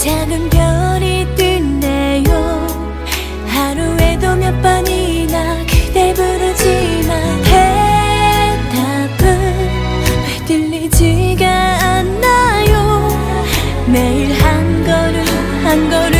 작은 별이 뜨네요. 하루에도 몇 번이나 그대 부르지만 대답은 왜 들리지가 않나요? 매일 한 걸음 한 걸음.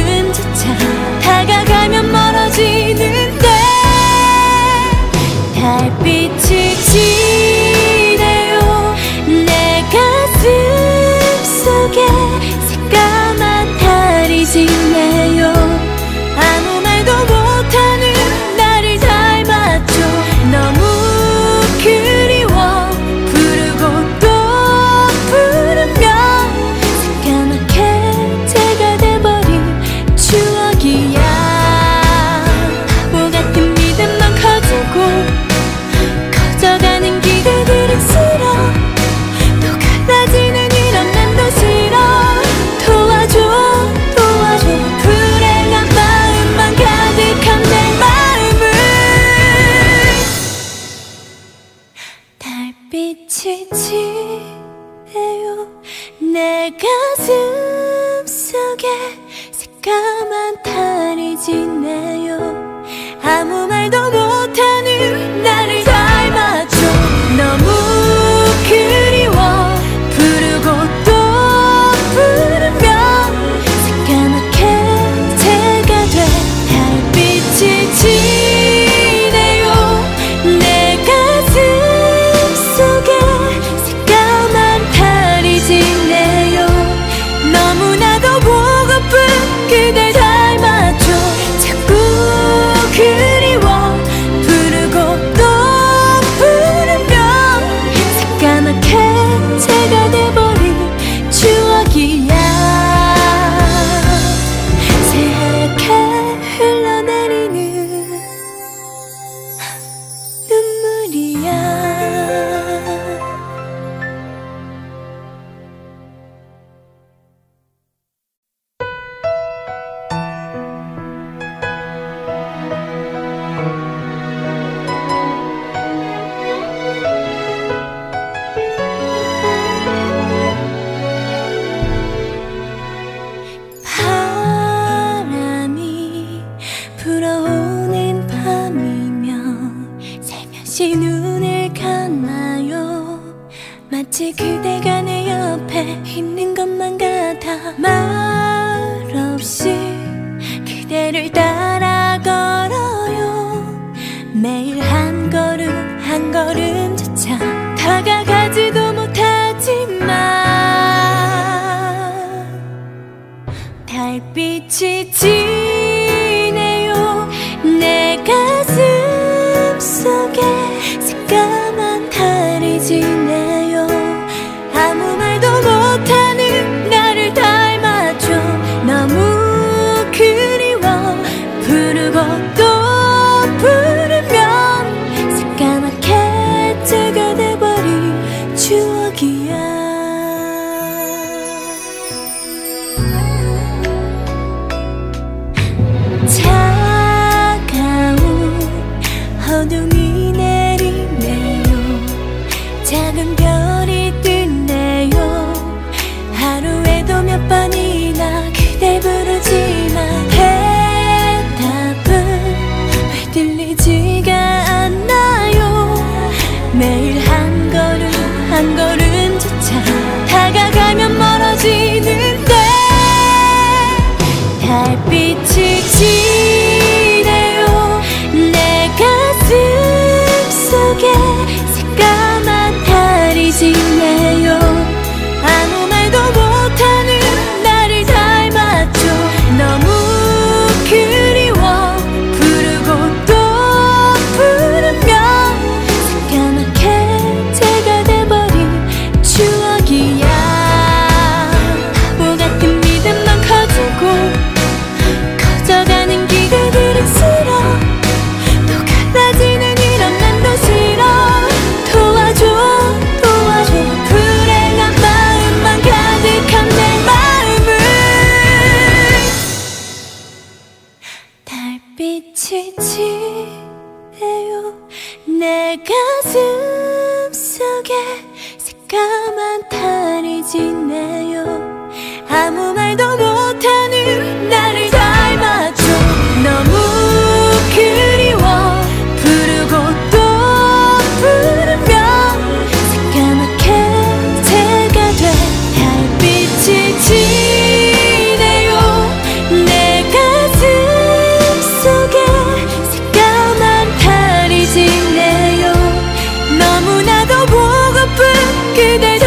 心。 그대가 내 옆에 있는 것만 같아. 말 없이 그대를 따라 걸어요. 매일 한 걸음 한 걸음조차 다가 어둠이 내리네요. 작은 별이 뜨네요. 하루에도 몇 번이나 그대 부르지만 대답은 왜 들리지? 내 가슴 속에 새까만 달이 못 그대